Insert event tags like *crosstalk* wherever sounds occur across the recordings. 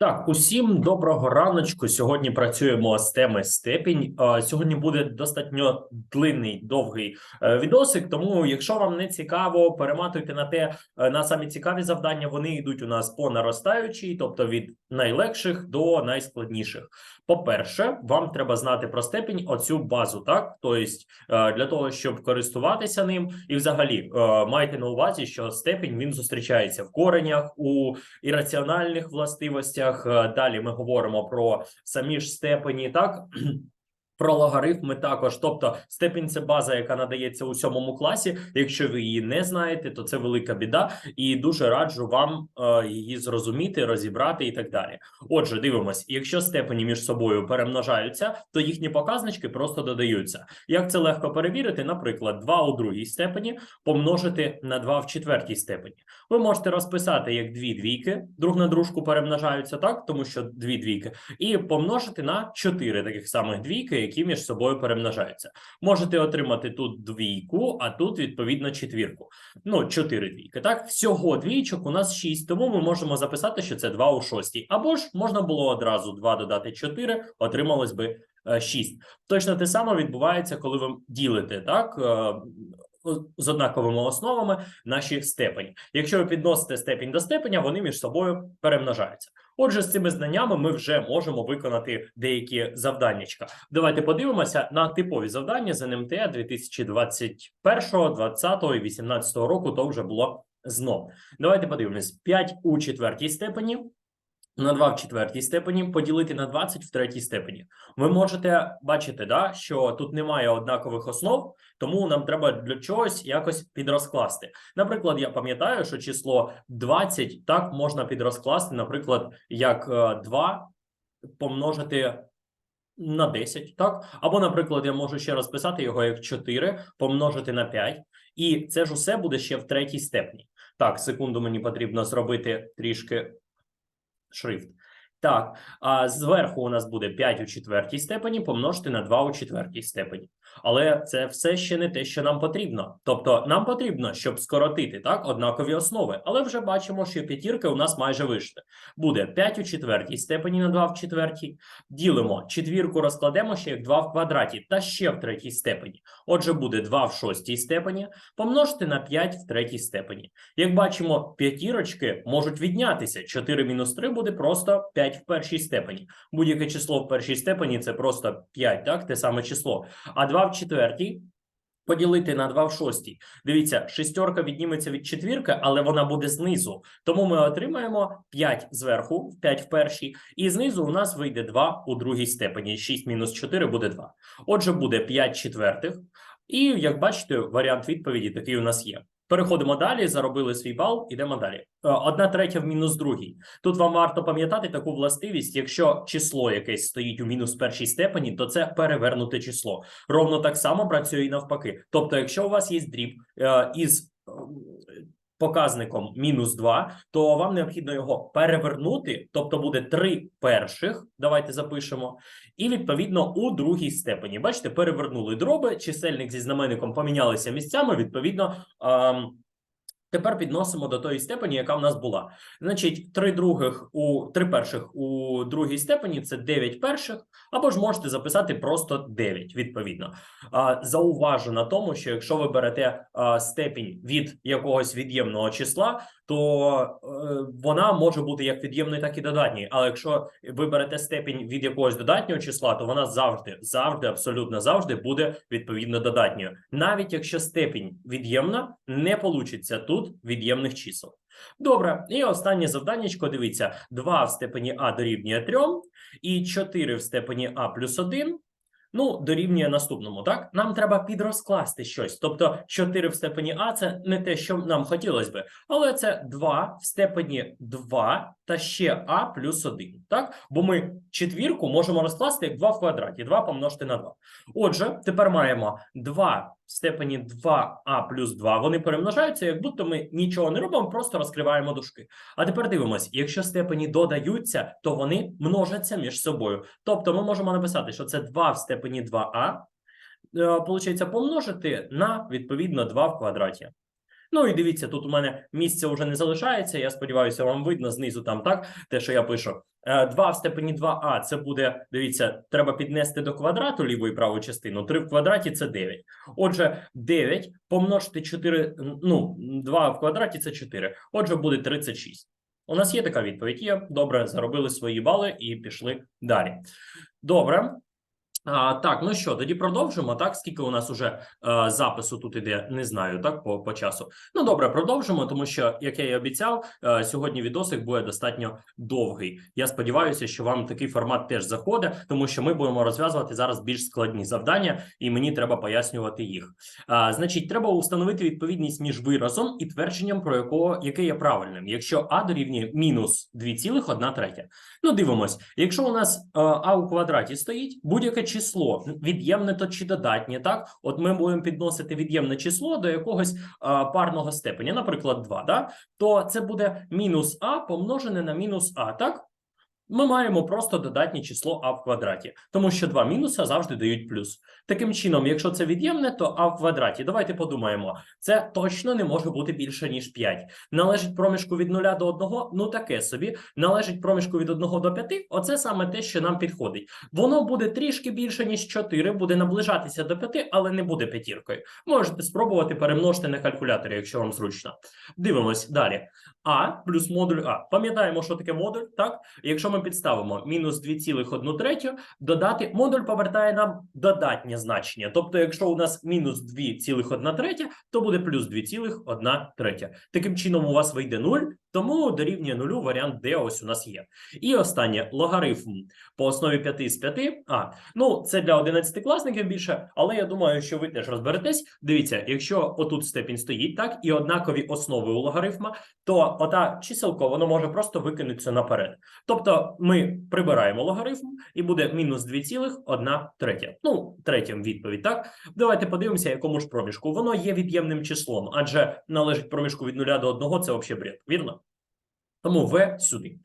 Так, усім доброго раночку. Сьогодні працюємо з теми степінь. Сьогодні буде достатньо длинний, довгий е, відосик. Тому, якщо вам не цікаво, перематуйте на те е, на самі цікаві завдання. Вони йдуть у нас по наростаючій, тобто від найлегших до найскладніших. По-перше, вам треба знати про степінь оцю базу, так тобто е, для того, щоб користуватися ним, і взагалі майте на увазі, що степінь він зустрічається в коренях у ірраціональних властивостях. Е, Далі ми говоримо про самі ж степені, так. Про логарифми також, тобто степінь це база, яка надається у сьомому класі. Якщо ви її не знаєте, то це велика біда, і дуже раджу вам е, її зрозуміти, розібрати і так далі. Отже, дивимось, якщо степені між собою перемножаються, то їхні показнички просто додаються. Як це легко перевірити? Наприклад, 2 у другій степені помножити на 2 в четвертій степені. Ви можете розписати як дві двійки, друг на дружку перемножаються, так тому що дві двійки, і помножити на 4 таких самих двійки, які між собою перемножаються. Можете отримати тут двійку, а тут відповідно четвірку. Ну, чотири двійки. Так, всього двійчок у нас шість, тому ми можемо записати, що це 2 у шостій. Або ж можна було одразу 2 додати 4, отрималось би е, 6. Точно те саме відбувається, коли ви ділите так. Е, З однаковими основами наші степені. Якщо ви підносите степінь до степеня, вони між собою перемножаються. Отже, з цими знаннями ми вже можемо виконати деякі завданнячка. Давайте подивимося на типові завдання з НМТ 2021, 20 і 18 року. То вже було знов. Давайте подивимось: 5 у четвертій степені. На 2 в четвертій степені поділити на 20 в третій степені. Ви можете бачити, да, що тут немає однакових основ, тому нам треба для чогось якось підрозкласти. Наприклад, я пам'ятаю, що число 20 так можна підрозкласти, наприклад, як е, 2 помножити на 10, так? Або, наприклад, я можу ще розписати його як 4 помножити на 5, і це ж усе буде ще в третій степені. Так, секунду, мені потрібно зробити трішки шрифт. Так, а зверху у нас буде 5 у четвертій степені помножити на 2 у четвертій степені. Але це все ще не те, що нам потрібно. Тобто, нам потрібно, щоб скоротити так однакові основи. Але вже бачимо, що п'ятірки у нас майже вийшли. Буде 5 у четвертій степені на 2 в четвертій. Ділимо четвірку, розкладемо ще як 2 в квадраті та ще в третій степені. Отже, буде 2 в шостій степені помножити на 5 в третій степені. Як бачимо, п'ятірочки можуть віднятися. 4 мінус 3 буде просто 5 в першій степені. Будь-яке число в першій степені це просто 5, так, те саме число. А 2 в четвертій поділити на 2 в шостій. Дивіться, шестерка відніметься від четвірки, але вона буде знизу. Тому ми отримаємо 5 зверху, 5 в першій, і знизу у нас вийде 2 у другій степені. 6 мінус 4 буде 2. Отже, буде 5 четвертих. І, як бачите, варіант відповіді такий у нас є. Переходимо далі, заробили свій бал, ідемо далі. Е, Одна третя в мінус другій. Тут вам варто пам'ятати таку властивість, якщо число якесь стоїть у мінус першій степені, то це перевернуте число. Ровно так само працює і навпаки. Тобто, якщо у вас є дріб е, із е, показником мінус 2, то вам необхідно його перевернути, тобто буде 3 перших, давайте запишемо, і відповідно у другій степені. Бачите, перевернули дроби, чисельник зі знаменником помінялися місцями, відповідно. ем, Тепер підносимо до тої степені, яка в нас була. Значить, три других у три перших у другій степені це 9 перших, або ж можете записати просто 9, відповідно. Зауважу на тому, що якщо ви берете степінь від якогось від'ємного числа, то е, вона може бути як від'ємною, так і додатньою. Але якщо ви берете степінь від якогось додатнього числа, то вона завжди, завжди, абсолютно завжди буде відповідно додатньою. Навіть якщо степінь від'ємна, не получиться тут від'ємних чисел. Добре, і останнє завданнячко, дивіться, 2 в степені А дорівнює 3, і 4 в степені А плюс 1, ну, дорівнює наступному, так? Нам треба підрозкласти щось. Тобто 4 в степені А – це не те, що нам хотілося би, але це 2 в степені 2 та ще А плюс 1, так? Бо ми четвірку можемо розкласти як 2 в квадраті, 2 помножити на 2. Отже, тепер маємо 2 в степені 2а плюс 2, вони перемножаються, як будто ми нічого не робимо, просто розкриваємо дужки. А тепер дивимось, якщо степені додаються, то вони множаться між собою. Тобто ми можемо написати, що це 2 в степені 2а, виходить, получається помножити на, відповідно, 2 в квадраті. Ну і дивіться, тут у мене місця вже не залишається. Я сподіваюся, вам видно знизу там так, те, що я пишу. Е, 2 в степені 2а це буде, дивіться, треба піднести до квадрату ліву і праву частину. 3 в квадраті це 9. Отже, 9 помножити 4, ну, 2 в квадраті це 4. Отже, буде 36. У нас є така відповідь. Є. Добре, заробили свої бали і пішли далі. Добре. А, так, ну що, тоді продовжимо. Так, скільки у нас уже е, запису тут іде, не знаю, так, по, по часу. Ну, добре, продовжимо, тому що, як я і обіцяв, е, сьогодні відосик буде достатньо довгий. Я сподіваюся, що вам такий формат теж заходить, тому що ми будемо розв'язувати зараз більш складні завдання, і мені треба пояснювати їх. А, значить, треба установити відповідність між виразом і твердженням, про якого яке є правильним. Якщо а дорівнює мінус 2,1 третя. Ну, дивимось, якщо у нас е, а у квадраті стоїть, будь-яке число, від'ємне то чи додатнє, так? От ми будемо підносити від'ємне число до якогось а, парного степеня, наприклад, 2, да? то це буде мінус а помножене на мінус а, так? Ми маємо просто додатнє число а в квадраті, тому що два мінуса завжди дають плюс. Таким чином, якщо це від'ємне, то а в квадраті. Давайте подумаємо, це точно не може бути більше ніж 5. Належить проміжку від 0 до 1, ну таке собі. Належить проміжку від 1 до 5, оце саме те, що нам підходить. Воно буде трішки більше, ніж 4, буде наближатися до 5, але не буде п'ятіркою. Можете спробувати перемножити на калькуляторі, якщо вам зручно. Дивимось далі. А плюс модуль А. Пам'ятаємо, що таке модуль, так? Якщо ми підставимо мінус 2,1 третю, додати модуль повертає нам додатнє значення. Тобто, якщо у нас мінус 2,1 третя, то буде плюс 2,1 третя. Таким чином, у вас вийде 0, тому дорівнює нулю варіант Д ось у нас є. І останнє логарифм по основі 5 з 5. А, ну це для 11-класників більше, але я думаю, що ви теж розберетесь. Дивіться, якщо отут степінь стоїть, так, і однакові основи у логарифма, то ота чиселко, воно може просто викинутися наперед. Тобто ми прибираємо логарифм і буде мінус 2,1 третя. Ну, третім відповідь, так? Давайте подивимося, якому ж проміжку. Воно є від'ємним числом, адже належить проміжку від 0 до 1, це взагалі бред, вірно? Тому В сюди.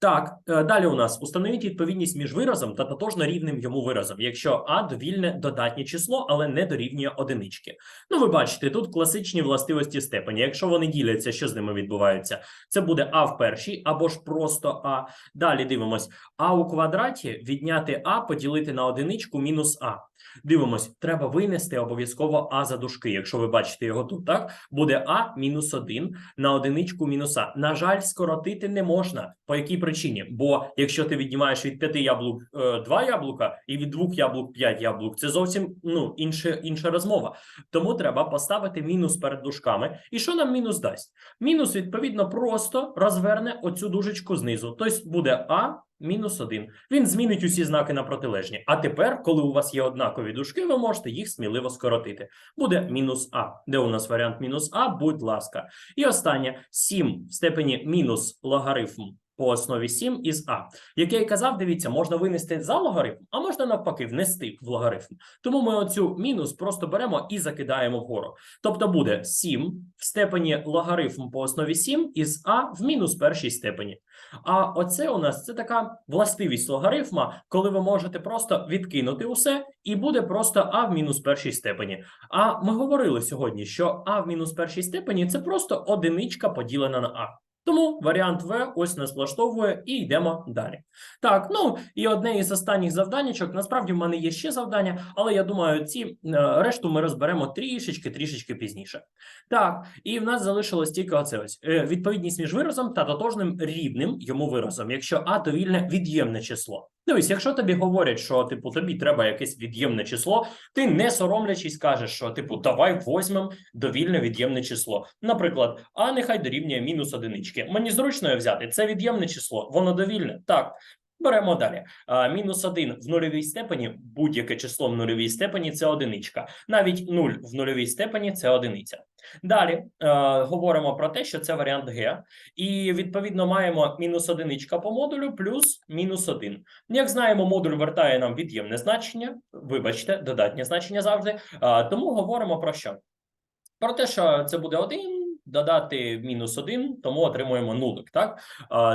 Так, е, далі у нас установіть відповідність між виразом та тотожно рівним йому виразом, якщо А довільне додатнє число, але не дорівнює одинички. Ну, ви бачите, тут класичні властивості степені. Якщо вони діляться, що з ними відбувається? Це буде А в першій або ж просто А. Далі дивимось, А у квадраті відняти А поділити на одиничку мінус А. Дивимось, треба винести обов'язково А за дужки. Якщо ви бачите його тут, так буде А мінус 1 на одиничку мінус А. На жаль, скоротити не можна. По якій причині? Бо якщо ти віднімаєш від 5 яблук е, 2 яблука і від 2 яблук 5 яблук, це зовсім ну інше, інша розмова. Тому треба поставити мінус перед дужками. І що нам мінус дасть? Мінус, відповідно, просто розверне оцю дужечку знизу. Тобто буде А мінус 1. Він змінить усі знаки на протилежні. А тепер, коли у вас є однакові дужки, ви можете їх сміливо скоротити. Буде мінус А. Де у нас варіант мінус А? Будь ласка. І останнє 7 в степені мінус логарифм по основі 7 із А. Як я й казав, дивіться, можна винести за логарифм, а можна навпаки внести в логарифм. Тому ми оцю мінус просто беремо і закидаємо вгору. Тобто буде 7 в степені логарифм по основі 7 із А в мінус першій степені. А оце у нас це така властивість логарифма, коли ви можете просто відкинути усе, і буде просто а в мінус першій степені. А ми говорили сьогодні, що а в мінус першій степені це просто одиничка поділена на а. Тому варіант В ось нас влаштовує і йдемо далі. Так, ну і одне із останніх завданнячок. Насправді в мене є ще завдання, але я думаю, ці е, решту ми розберемо трішечки, трішечки пізніше. Так, і в нас залишилось тільки оце ось е, відповідність між виразом та тотожним рівним йому виразом, якщо а довільне від'ємне число. Дивись, якщо тобі говорять, що типу тобі треба якесь від'ємне число, ти не соромлячись кажеш, що типу давай возьмемо довільне від'ємне число. Наприклад, а нехай дорівнює мінус одинички. Мені зручно взяти. Це від'ємне число, воно довільне. Так. Беремо далі. А, мінус 1 в нульовій степені, будь-яке число в нульовій степені це одиничка. Навіть 0 в нульовій степені це одиниця. Далі е, говоримо про те, що це варіант Г, і відповідно маємо мінус одиничка по модулю плюс мінус 1. Як знаємо, модуль вертає нам від'ємне значення, вибачте, додатнє значення завжди. А, тому говоримо про що? Про те, що це буде 1, додати мінус 1, тому отримуємо нулик. Так,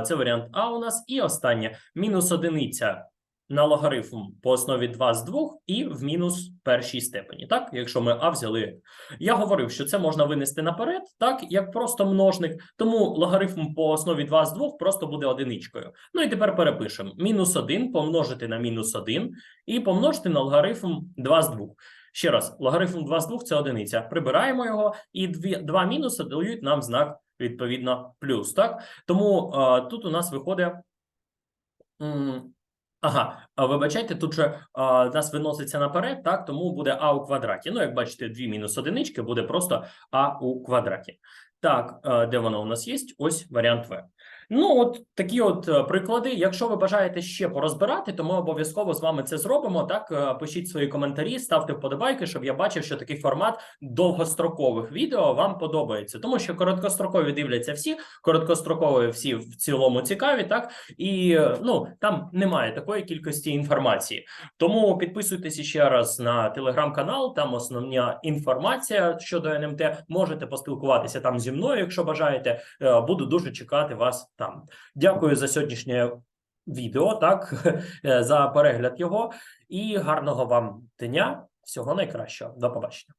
це варіант А у нас. І останнє мінус одиниця на логарифм по основі 2 з 2 і в мінус першій степені. Так, якщо ми а взяли. Я говорив, що це можна винести наперед, так, як просто множник. Тому логарифм по основі 2 з 2 просто буде одиничкою. Ну і тепер перепишемо. Мінус 1 помножити на мінус 1 і помножити на логарифм 2 з 2. Ще раз, логарифм 2 з 2 – це одиниця. Прибираємо його, і дві, два мінуси дають нам знак, відповідно, плюс. Так? Тому е, тут у нас виходить... м, Ага, а вибачайте, тут же а, нас виноситься наперед, так, тому буде а у квадраті. Ну, як бачите, 2 мінус одинички буде просто а у квадраті. Так, е, де воно у нас є? Ось варіант В. Ну, от такі от е, приклади. Якщо ви бажаєте ще порозбирати, то ми обов'язково з вами це зробимо. Так, Е, пишіть свої коментарі, ставте вподобайки, щоб я бачив, що такий формат довгострокових відео вам подобається. Тому що короткострокові дивляться всі, короткострокові всі в цілому цікаві, так і е, ну там немає такої кількості інформації. Тому підписуйтесь ще раз на телеграм-канал. Там основна інформація щодо НМТ. Можете поспілкуватися там зі мною, якщо бажаєте. Буду дуже чекати вас там. Дякую за сьогоднішнє відео, так *laughs* е, за перегляд його, і гарного вам дня. Всього найкращого. До побачення.